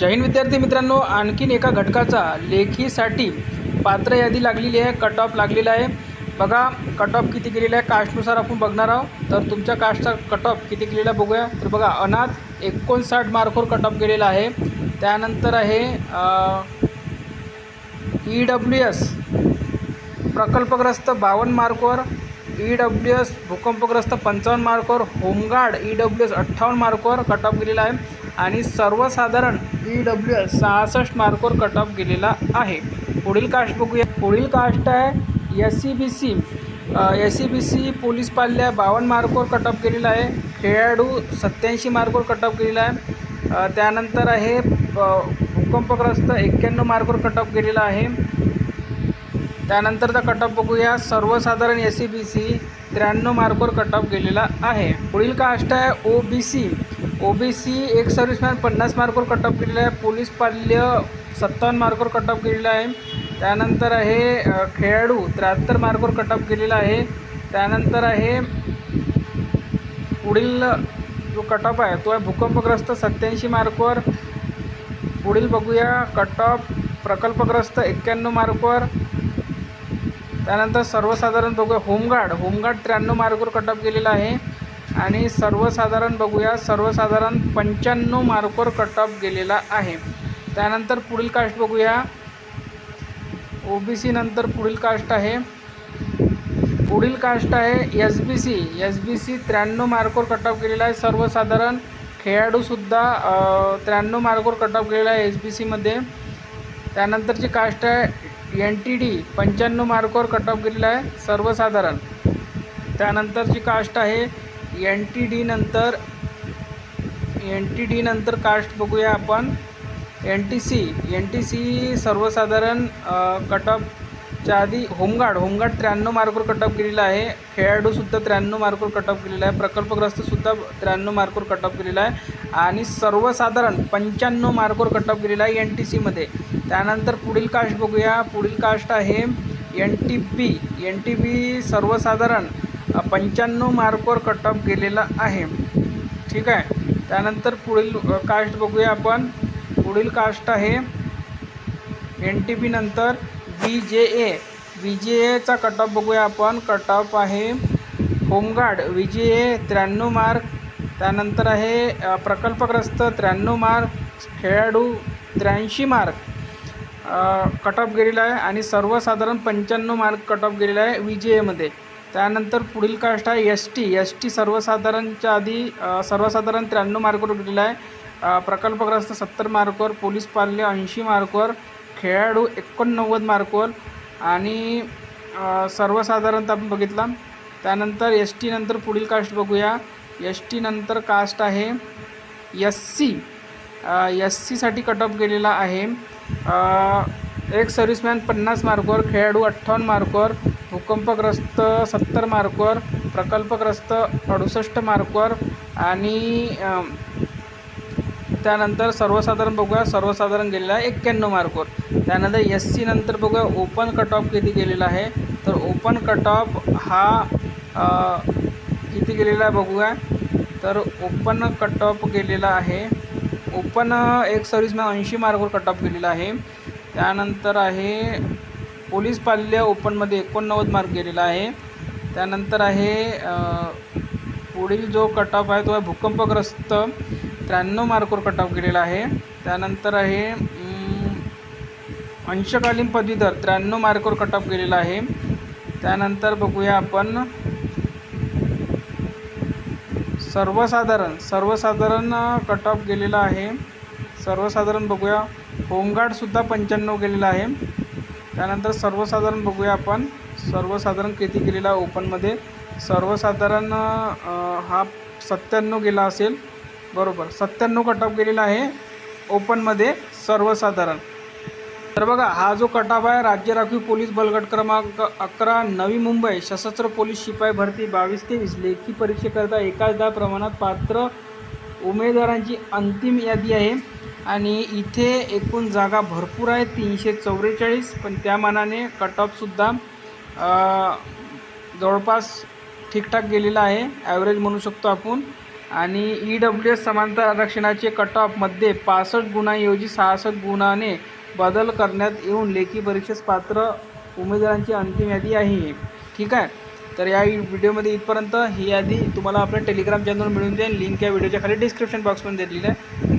जय हिंद विद्यार्थी मित्रांनो आणखीन एका घटकाचा लेखीसाठी पात्र यादी लागलेली आहे कट ऑफ लागलेला आहे. बघा कट ऑफ किती केलेला आहे? कास्टनुसार आपण बघणार आहोत. तर तुमच्या कास्टचा कट ऑफ किती केलेला बघूया. तर बघा अनाथ एकोणसाठ मार्कवर कट ऑफ केलेला आहे. त्यानंतर आहे ई डब्ल्यू एस प्रकल्पग्रस्त बावन्न मार्कवर ई डब्ल्यू एस भूकंपग्रस्त पंचावन्न मार्कवर home guard E W S अठ्ठावन्न मार्कवर कट ऑफ गेलेला आहे आणि सर्वसाधारण ई डब्ल्यू एस सहासष्ट मार्कवर कट ऑफ गेलेला आहे. पुढील कास्ट बघूया. पुढील कास्ट आहे S C B C S C B C police पाल्या बावन्न मार्कवर कट ऑफ गेलेला आहे. खेळाडू सत्याऐंशी मार्कवर कट ऑफ केलेला आहे त्यानंतर आहे भूकंपग्रस्त एक्क्याण्णव मार्कवर कट ऑफ गेलेला आहे. त्यानंतरचा कटअप बघूया. सर्वसाधारण एस सी बी सी त्र्याण्णव मार्कवर कटअप गेलेला आहे. पुढील कास्ट आहे O B C O B C एक सर्व्हिसमॅन पन्नास मार्कवर कटअप गेलेला आहे. पोलीस पाल्य सत्तावन्न मार्कवर कटअप गेलेला आहे. त्यानंतर आहे खेळाडू त्र्याहत्तर मार्कवर कटअप केलेला आहे. त्यानंतर आहे पुढील जो कटअप आहे तो आहे भूकंपग्रस्त सत्याऐंशी मार्कवर. पुढील बघूया कटअप प्रकल्पग्रस्त एक्क्याण्णव मार्कवर. त्यानंतर सर्वसाधारण बघूया होमगार्ड. होमगार्ड त्र्याण्णव मार्कवर कट ऑफ गेलेला आहे. आणि सर्वसाधारण बघूया सर्वसाधारण पंच्याण्णव मार्कवर कट ऑफ गेलेला आहे. त्यानंतर पुढील कास्ट बघूया. ओ बी सी नंतर पुढील कास्ट आहे. पुढील कास्ट आहे S B C S B C त्र्याण्णव मार्कवर कट ऑफ गेलेला आहे. सर्वसाधारण खेळाडूसुद्धा त्र्याण्णव मार्कवर कट ऑफ गेलेला आहे एस बी सीमध्ये त्यानंतरची कास्ट आहे एन टी डी पंच्याण्णव मार्कवर कट ऑफ गेलेला आहे सर्वसाधारण. त्यानंतरची कास्ट आहे एन टी डी नंतर एन टी डी नंतर कास्ट बघूया आपण. N T C N T C सर्वसाधारण कट ऑफच्या आधी होमगार्ड होमगार्ड त्र्याण्णव मार्कवर कट ऑफ केलेला आहे. खेळाडूसुद्धा त्र्याण्णव मार्कवर कट ऑफ केलेला आहे. प्रकल्पग्रस्तसुद्धा त्र्याण्णव मार्कवर कट ऑफ केलेला आहे. आणि सर्वसाधारण पंच्याण्णव मार्कवर कट ऑफ गेलेला आहे एन टी सीमध्ये त्यानंतर पुढील कास्ट बघूया. पुढील कास्ट आहे N T B N T B सर्वसाधारण पंच्याण्णव मार्कवर कट ऑफ गेलेला आहे. ठीक आहे? त्यानंतर पुढील कास्ट बघूया आपण. पुढील कास्ट आहे एन टी बी नंतर V J A V J एचा कट ऑफ बघूया आपण. कट ऑफ आहे home guard. V J A त्र्याण्णव मार्क त्यानंतर आहे प्रकल्पग्रस्त त्र्याण्णव मार्क खेळाडू त्र्याऐंशी मार्क कट ऑफ गेलेला आहे आणि सर्वसाधारण पंच्याण्णव मार्क कट ऑफ गेलेला आहे व्ही जे एमध्ये त्यानंतर पुढील कास्ट आहे एस टी एस टी सर्वसाधारणच्या आधी सर्वसाधारण त्र्याण्णव मार्कवर गेलेला आहे. प्रकल्पग्रस्त सत्तर मार्कवर पोलीस पाल्य ऐंशी मार्कवर खेळाडू एकोणनव्वद मार्कवर आणि सर्वसाधारणतः आपण बघितला. त्यानंतर एस टी नंतर पुढील कास्ट बघूया. एस टीनंतर कास्ट आहे. एस सी एस सीसाठी कट ऑफ गेलेला आहे. एक सर्व्हिसमॅन पन्नास मार्कवर खेळाडू अठ्ठावन्न मार्कवर भूकंपग्रस्त सत्तर मार्कवर प्रकल्पग्रस्त अडुसष्ट मार्कवर आणि त्यानंतर सर्वसाधारण बघूया सर्वसाधारण गेलेला आहे एक्क्याण्णव मार्कवर. त्यानंतर एस सी नंतर बघूया ओपन कट ऑफ किती गेलेला आहे. तर ओपन कट ऑफ हा किती गेलेला आहे बघूया. तर ओपन कट ऑफ गेलेला आहे. ओपन एक सर्व्हिसमॅन ऐंशी मार्कवर कट ऑफ गेलेला आहे. त्यानंतर आहे पोलीस पाल्य ओपनमध्ये एकोणनव्वद मार्क गेलेला आहे. त्यानंतर आहे पुढील जो कट ऑफ आहे तो आहे भूकंपग्रस्त त्र्याण्णव मार्कवर कट ऑफ गेलेला आहे. त्यानंतर आहे अंशकालीन पदवीधर त्र्याण्णव मार्कवर कट ऑफ गेलेला आहे. त्यानंतर बघूया आपण सर्वसाधारण सर्वसाधारण कट ऑफ गेलेला आहे. सर्वसाधारण बघूया. होमगार्डसुद्धा पंच्याण्णव गेलेला आहे. त्यानंतर सर्वसाधारण बघूया आपण. सर्वसाधारण किती गेलेला ओपनमध्ये सर्वसाधारण हा सत्त्याण्णव गेला असेल. बरोबर सत्त्याण्णव कट ऑफ गेलेला आहे. ओपनमध्ये सर्वसाधारण. तर बघा हा जो कटाप आहे राज्य राखीव पोलीस बलगट क्रमांक अकरा नवी मुंबई सशस्त्र पोलीस शिपाई भरती बावीस तेवीस लेखी परीक्षेकरता एकाच दहा प्रमाणात पात्र उमेदवारांची अंतिम यादी आहे. आणि इथे एकूण जागा भरपूर आहे तीनशे चौवेचाळीस पण त्या मानाने कट ऑफसुद्धा जवळपास ठीकठाक गेलेला आहे ॲव्हरेज म्हणू शकतो आपण. आणि ई डब्ल्यू एस समांतर आरक्षणाचे कट ऑफमध्ये पासष्ट गुणांऐवजी सहासष्ट गुणाने बदल करण्यात येऊन लेखी परीक्षेस पात्र उमेदवारांची अंतिम यादी आहे. ठीक आहे? तर या व्हिडिओमध्ये इथपर्यंत ही यादी तुम्हाला आपल्या टेलिग्राम चॅनलवर मिळून जाईल. लिंक या व्हिडिओच्या खाली डिस्क्रिप्शन बॉक्समध्ये दिलेली आहे.